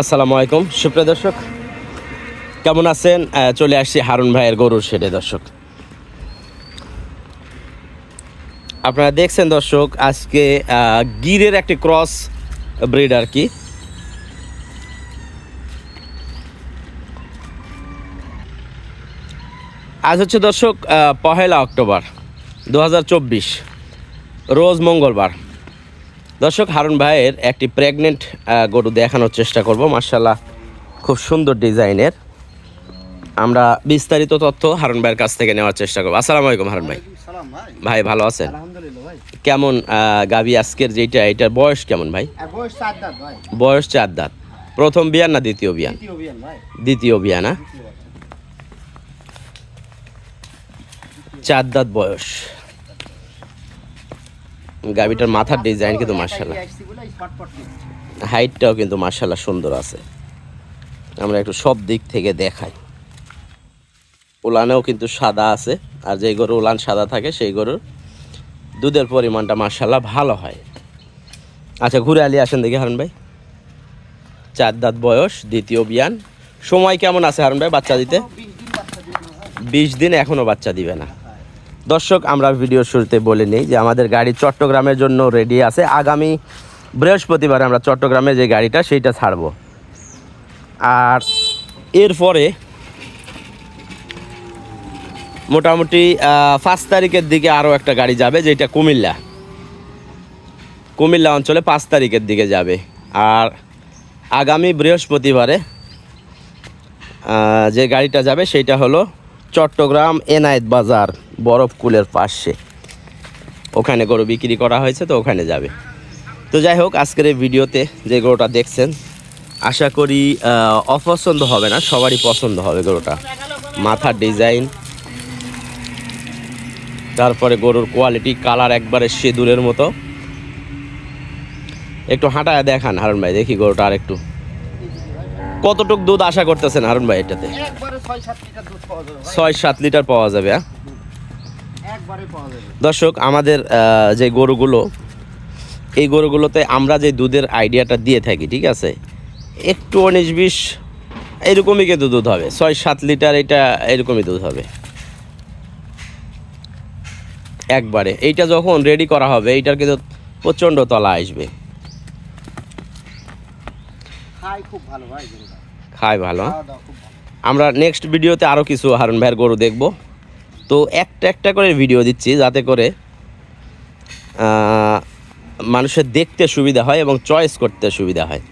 আসসালামু আলাইকুম। সুপ্রিয় দর্শক, কেমন আছেন? চলে আসছি হারুন ভাইয়ের গরুর শেডে, দর্শক। আপনারা দেখছেন দর্শক, আজকে গিরের একটি ক্রস ব্রিড আর কি। আজ হচ্ছে দর্শক পহেলা অক্টোবর, দু হাজার চব্বিশ, রোজ মঙ্গলবার। দর্শক হারুন ভাইয়ের একটি প্রেগনেন্ট গরু দেখানোর চেষ্টা করব। মার্শাল্লাহ খুব সুন্দর ডিজাইনের। আমরা বিস্তারিত তথ্য হারুন ভাইয়ের কাছ থেকে নেওয়ার চেষ্টা করব। আসসালামু আলাইকুম হারুন ভাই। ভাই। ভালো আছেন? কেমন গাবি আজকের যেটা এটার বয়স কেমন ভাই? বয়স চার দাঁত প্রথম বিয়ান না দ্বিতীয় বিয়ান দ্বিতীয় বিয়ান ভাই। দ্বিতীয় বিয়ান না? চার দাঁত বয়স। গাবিটার মাথার ডিজাইন কিন্তু মার্শাল্লাহ। হাইটটাও কিন্তু মার্শাল্লাহ সুন্দর আছে। আমরা একটু সব দিক থেকে দেখাই। উলানেও কিন্তু সাদা আছে। আর যেই গরু উলান সাদা থাকে সেই গরুর দুধের পরিমাণটা মার্শাল্লাহ ভালো হয়। আচ্ছা ঘুরে আলি আসেন দেখি হারুন ভাই। চার দাঁত বয়স দ্বিতীয় বিয়ান। সময় কেমন আছে হারুন ভাই বাচ্চা দিতে। বিশ দিন এখনও বাচ্চা দিবে না। দর্শক, আমরা ভিডিও শুরুতে বলে নিই যে আমাদের গাড়ি চট্টগ্রামের জন্য রেডি আছে। আগামী বৃহস্পতিবার আমরা চট্টগ্রামে যে গাড়িটা, সেইটা ছাড়ব। আর এরপরে মোটামুটি পাঁচ তারিখের দিকে আরও একটা গাড়ি যাবে, যেটা কুমিল্লা। কুমিল্লা অঞ্চলে পাঁচ তারিখের দিকে যাবে। আর আগামী বৃহস্পতিবারে যে গাড়িটা যাবে, সেইটা হলো চট্টগ্রাম এনায়েত বাজার বরফকুলের পাশে। ওখানে গরু বিক্রি করা হয়েছে, তো ওখানে যাবে। তো যাই হোক, আজকের এই ভিডিওতে যে গরুটা দেখছেন, আশা করি অপছন্দ হবে না, সবারই পছন্দ হবে গরুটা। মাথার ডিজাইন, তারপরে গরুর কোয়ালিটি, কালার একবারে সেদুরের মতো। একটু হাঁটায় দেখান হারুন ভাই, দেখি গরুটা আর একটু কতটুক দুধ আশা করতেছেন হারুন ভাই এটাতে? ছয় সাত লিটার পাওয়া যাবে হ্যাঁ? দর্শক আমাদের যে গরুগুলো এই গরুগুলোতে আমরা যে দুধের আইডিয়াটা দিয়ে থাকি ঠিক আছে? একটু উনিশ বিশ এরকমই কিন্তু দুধ হবে। ছয় সাত লিটার এটা এরকমই দুধ হবে। একবারে। এইটা যখন রেডি করা হবে এইটার কিন্তু প্রচণ্ড তলা আসবে। খাই খুব ভালো ভাই খায় ভালো। আমরা নেক্সট ভিডিওতে আরও কিছু হারুন ভাইয়ের গরু দেখব। তো একটা একটা করে ভিডিও দিচ্ছি যাতে করে মানুষের দেখতে সুবিধা হয় এবং চয়েস করতে সুবিধা হয়।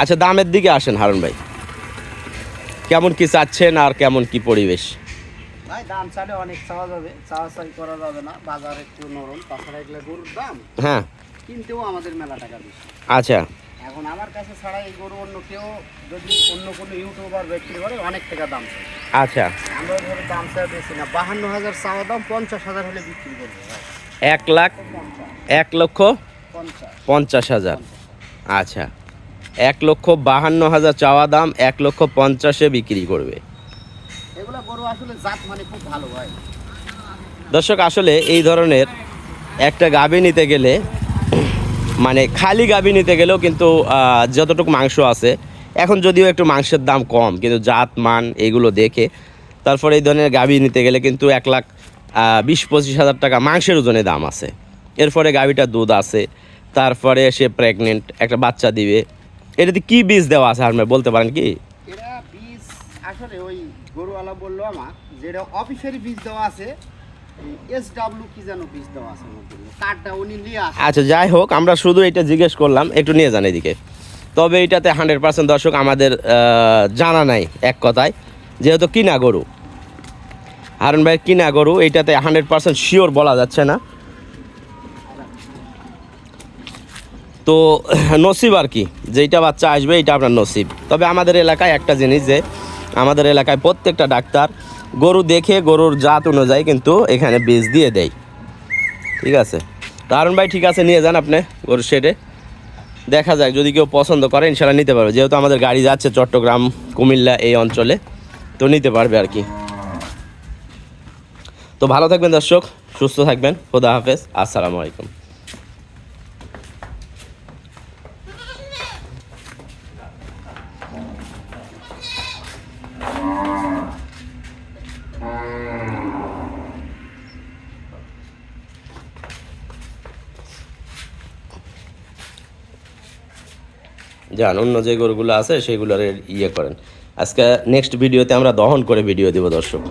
আচ্ছা দামের দিকে আসেন হারুন ভাই। কেমন কি চাচ্ছেন আর কেমন কি পরিবেশ? ভাই দাম চালে অনেক চাওয়া যাবে চাওয়া চাই করা যাবে না। বাজার একটু নরম তাছাড়া এগুলো গরুর দাম। হ্যাঁ। কিনতেও আমাদের মেলা টাকা বেশি। আচ্ছা। এখন আমার কাছে ছাড়া এই গরু অন্য কেউ যদি অন্য কোনো ইউটিউবার বিক্রি করে অনেক টাকা দাম চাই আচ্ছা। আমরা ওইভাবে দাম চাই বেশি না। বাহান্ন হাজার চাওয়া দাম পঞ্চাশ হাজার হলে বিক্রি করব এক লাখ এক লক্ষ পঞ্চাশ হাজার। আচ্ছা। এক লক্ষ বাহান্ন হাজার চাওয়া দাম এক লক্ষ পঞ্চাশে বিক্রি করবে। এগুলো গরু আসলে জাত মানে খুব ভালো ভাই। দর্শক আসলে এই ধরনের একটা গাভী নিতে গেলে মানে খালি গাভী নিতে গেলেও কিন্তু যতটুকু মাংস আছে, এখন যদিও একটু মাংসের দাম কম, কিন্তু জাত, মান এগুলো দেখে, তারপরে এই ধরনের গাভী নিতে গেলে কিন্তু এক লাখ বিশ, পঁচিশ হাজার টাকা মাংসের ওজনে দাম আছে। এরপরে গাভীটার দুধ আছে, তারপরে সে প্রেগনেন্ট একটা বাচ্চা দিবে। এটাতে কি বীজ দেওয়া আছে আর বলতে পারেন কি? আসলে ওই গরুওয়ালা বলল আমার যেটা অফিসেরই বীজ দেওয়া আছে আচ্ছা যাই হোক, আমরা শুধু এটা জিজ্ঞেস করলাম, একটু নিয়ে যান এদিকে। তবে এটাতে হান্ড্রেড পার্সেন্ট দর্শক আমাদের জানা নাই এক কথায়, যেহেতু কিনা গরু। হারুন ভাইয়ের কিনা গরু এইটাতে হান্ড্রেড পার্সেন্ট শিওর বলা যাচ্ছে না। তো, নসিব আর কি, যেইটা বাচ্চা আসবে, এটা আপনার নসিব। তবে আমাদের এলাকায় একটা জিনিস যে, আমাদের এলাকায় প্রত্যেকটা ডাক্তার গরু দেখে, গরুর জাত অনুযায়ী কিন্তু এখানে বীজ দিয়ে দেয়। ঠিক আছে? তো হারুন ভাই ঠিক আছে, নিয়ে যান আপনি গরুর শেডে। দেখা যাক, যদি কেউ পছন্দ করে ইনশাল্লাহ নিতে পারবে। যেহেতু আমাদের গাড়ি যাচ্ছে চট্টগ্রাম, কুমিল্লা এই অঞ্চলে, তো নিতে পারবে আর কি। তো ভালো থাকবেন দর্শক, সুস্থ থাকবেন। খোদা হাফেজ। আসসালামু আলাইকুম। যান, অন্য যে গরুগুলো আছে, সেগুলোর ইয়ে করেন। আজকে নেক্সট ভিডিওতে আমরা দহন করে ভিডিও দেবো দর্শক।